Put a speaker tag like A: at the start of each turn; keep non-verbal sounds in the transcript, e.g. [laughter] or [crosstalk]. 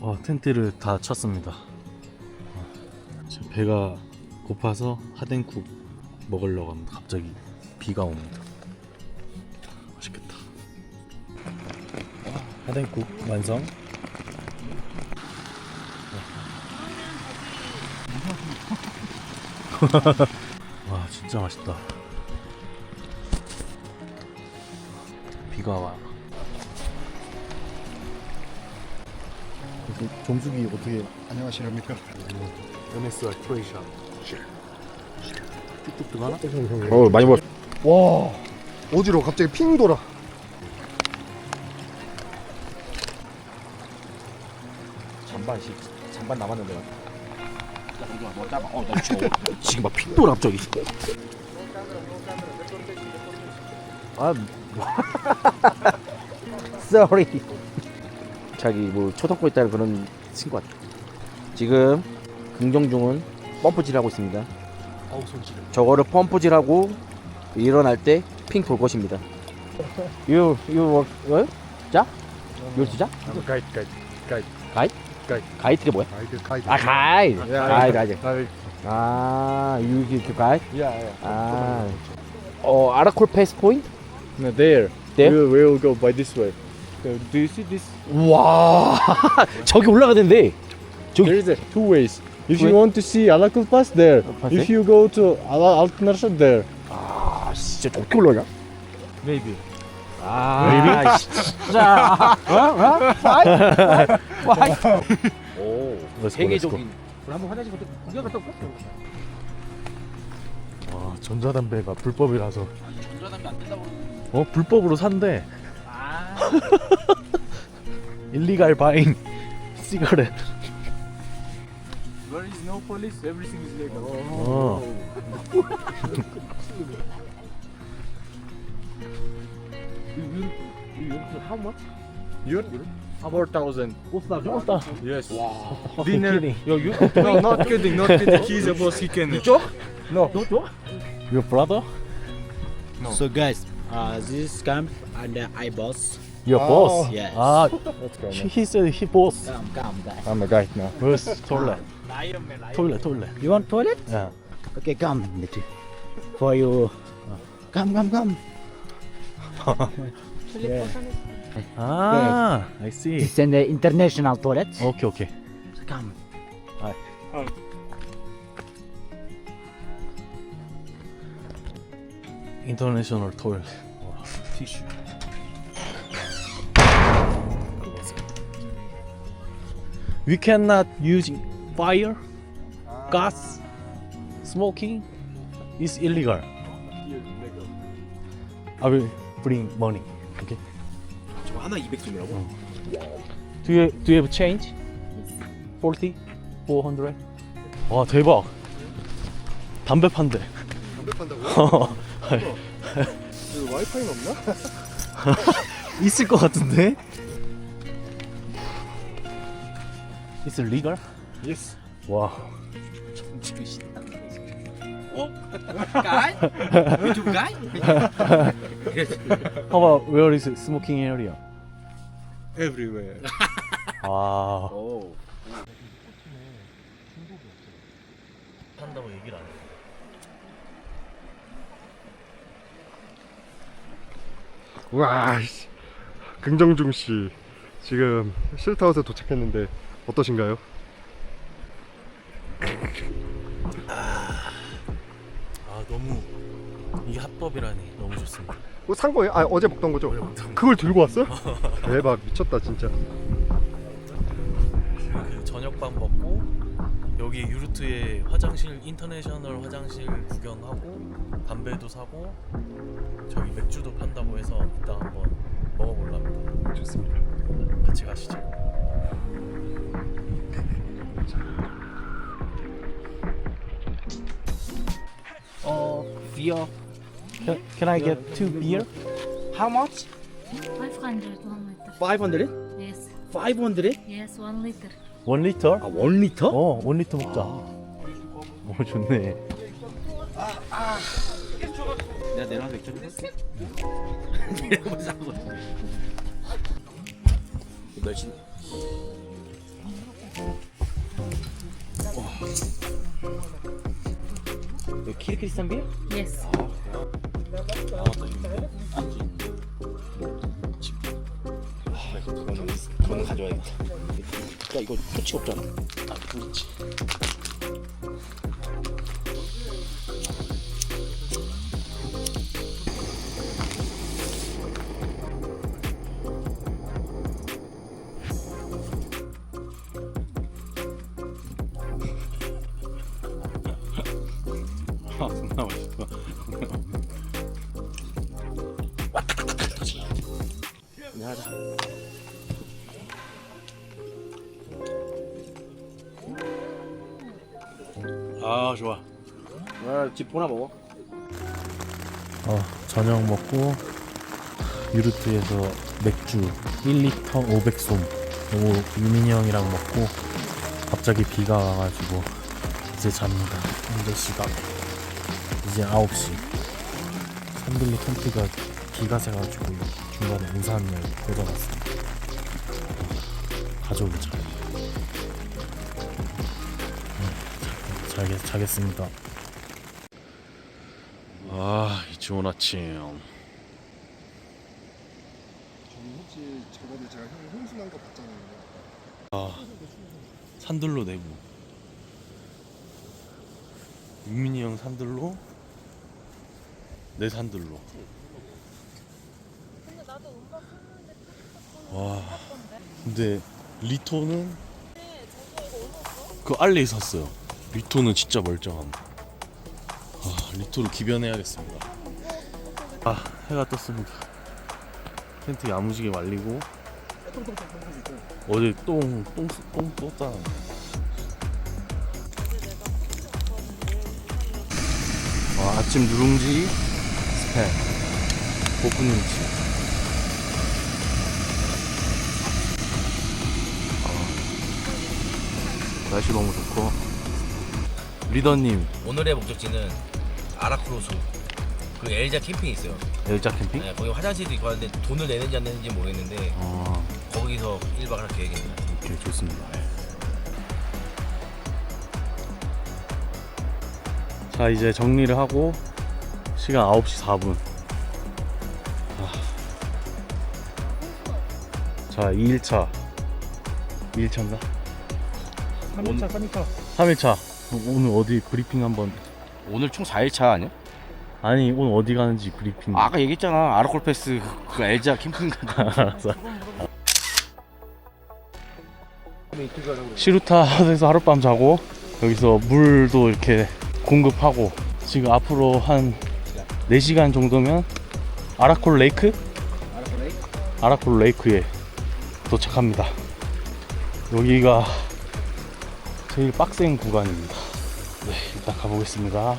A: 와 텐트를 다 쳤습니다. 아, 지금 배가 고파서 하덴쿡 먹으려고 합니다. 갑자기 비가 옵니다. 맛있겠다. 와, 하덴쿡 완성. 와 진짜 맛있다. 비가 와. 정수기 어떻게
B: 안녕하십니까.
A: MSR 크로에이샤 뚝뚝뚝 하나?
B: 어 많이 먹. 와 어지러 갑자기 핑 돌아.
C: 잔반씩 잔반 남았는데 [laughs]
A: 지금 막 핏돌 갑자기
C: 아 [laughs] sorry 자기 뭐 초등고 있다는 그런 친구 같아 지금 긍정중은 펌프질하고 있습니다
A: 아우 손질
C: 저거를 펌프질하고 일어날 때 핑 돌 것입니다 you you work what? 자? you 자?
B: 가이드 가이드 가이드.
C: 가이드?
B: 가이드.
C: 가이드가 뭐야?
B: 가이드 가이드.
C: 아 가이드
B: 야,
C: 가이드 가이드
B: 가이드.
C: 아 you give 가이드?
B: Yeah, yeah.
C: 아 어, 아라콜 패스 포인트?
D: No, there.
C: There?
D: We will go by this way. So, do you see this?
C: 와 저기 올라가던데
D: There is a two ways. If
C: Wait.
D: you want to see Alakul Pass, there.
C: pass
D: if
C: it?
D: you go to Ala Altınarşa, there.
C: 아 진짜 좋게 올라오냐?
A: 메이비
C: 아 진짜 어? 어? 오 세계적인 우리 한번 화장실 갔다 구경 갔다 올까?
A: 와 전자담배가 불법이라서
C: 전자담배 안 된다고
A: 어 불법으로 산대 [laughs] Illegal buying [laughs] cigarette.
D: There is no police, everything is legal.
A: Oh. [laughs]
C: How much?
D: four thousand.
C: What's that?
D: Yes.
C: Wow.
D: Dinner.
A: Yo, you?
D: No, not kidding. Not kidding. He's a boss. He can. No.
A: Your brother? No.
E: So guys, uh, this camp and uh, I boss.
A: Your
B: ah.
A: boss?
E: Yes.
A: Ah, [laughs]
D: Let's go,
A: he's a he boss.
E: Come, come, guys.
D: I'm a guide now.
A: Where's toilet? Toilet, toilet.
E: You want toilet?
A: Yeah.
E: Okay, come. For you. Come, come, come. [laughs] yeah.
A: Ah, I see.
E: It's an international toilet.
A: Okay,
E: okay. Come.
A: International toilet. Tissue. We cannot use fire, gas, smoking is illegal. I will bring money. Okay.
C: 저 하나 200손이라고?
A: Do you do you have change? 40, 400. 와 대박. 담배 판대.
B: 담배 판다고? 여기 와이파이는 없나?
A: 있을 것 같은데? Is it legal?
D: Yes.
A: 와.
C: 가이? 유튜브 가이?
A: How about where is smoking area?
D: Everywhere.
A: 아.
C: 오
A: 한다고 얘기를 안 해.
B: 와, 씨. 긍정중 씨 지금 실타웃에 도착했는데 어떠신가요?
A: 아 너무 이게 합법이라니 너무 좋습니다.
B: 그거 산 거예요? 아 어제 먹던 거죠?
A: 어제 먹던 거.
B: 그걸 들고 왔어? 대박 미쳤다 진짜.
A: 그 저녁밥 먹고 여기 유르트에 화장실 인터내셔널 화장실 구경하고 담배도 사고 저기 맥주도 판다고 해서 이따 한번 먹어볼랍니다.
B: 좋습니다.
A: 같이 가시죠.
C: 어 비어
A: Can, can I get two beer?
C: How much?
F: 500 one liter.
C: 500?
F: Yes,
C: 500?
F: yes, one liter.
A: 원 리터?
C: 아 1리터?
A: 어, 원 리터 먹자. 오 좋네.
C: 내가 내려가서 맥주 좀 살게 내려가서 사고 멸치 이거 키르키스탄 비야?
F: Yes.
C: 그거는 그거는 가져와야겠다. 야 이거 토치 없잖아. 아 그렇지. 존나 맛있어. 하자. 아 좋아. 아 집 보나 먹어.
A: 어, 저녁 먹고 유르트에서 맥주 1리터 500솜 요거 유민이 형이랑 먹고 갑자기 비가 와가지고 이제 잡니다 현재 시각 이제 9시 산들리 텐트가 비가 새가지고 중간에 우산을 꽂아놨습니다 가져오자 네, 자, 자겠, 자겠습니다 아, 이 좋은 아침.
B: 저는 혹시 저번에 제가 형 홍수난 거 봤잖아요.
A: 아, 산들로 내부. 유민이 형 산들로, 내 산들로. 와, 근데 리토는 그 알레 샀어요. 리토는 진짜 멀쩡함. 아, 리토를 기변해야겠습니다. 아, 해가 떴습니다. 텐트 야무지게 말리고 어제 똥, 똥, 똥 떴잖아. 와, 아침 누룽지, 스팸, 볶음김치. 아, 날씨 너무 좋고. 리더님,
C: 오늘의 목적지는 아라크로수 그 엘자 캠핑이 있어요.
A: 엘자 캠핑?
C: 네, 거기 화장실도 있고 하는데 돈을 내는지 안 내는지 모르겠는데
A: 아,
C: 거기서 1박 할 계획입니다.
A: 오케이, 좋습니다. 자, 이제 정리를 하고, 시간 9시 4분. 아. 자, 2일차. 2일차인가? 3일차, 3일차. 3일차. 오늘 어디 브리핑 한번.
C: 오늘 총 4일차 아니야?
A: 아니, 오늘 어디 가는지 브리핑.
C: 아 까 얘기했잖아 아라콜패스 그 엘자 캠핑
A: 알았어. 시루타에서 하룻밤 자고 여기서 물도 이렇게 공급하고 지금 앞으로 한 4시간 정도면 아라콜 레이크? 아라콜 레이크 에 도착합니다. 여기가 제일 빡센 구간입니다. 네, 일단 가보겠습니다.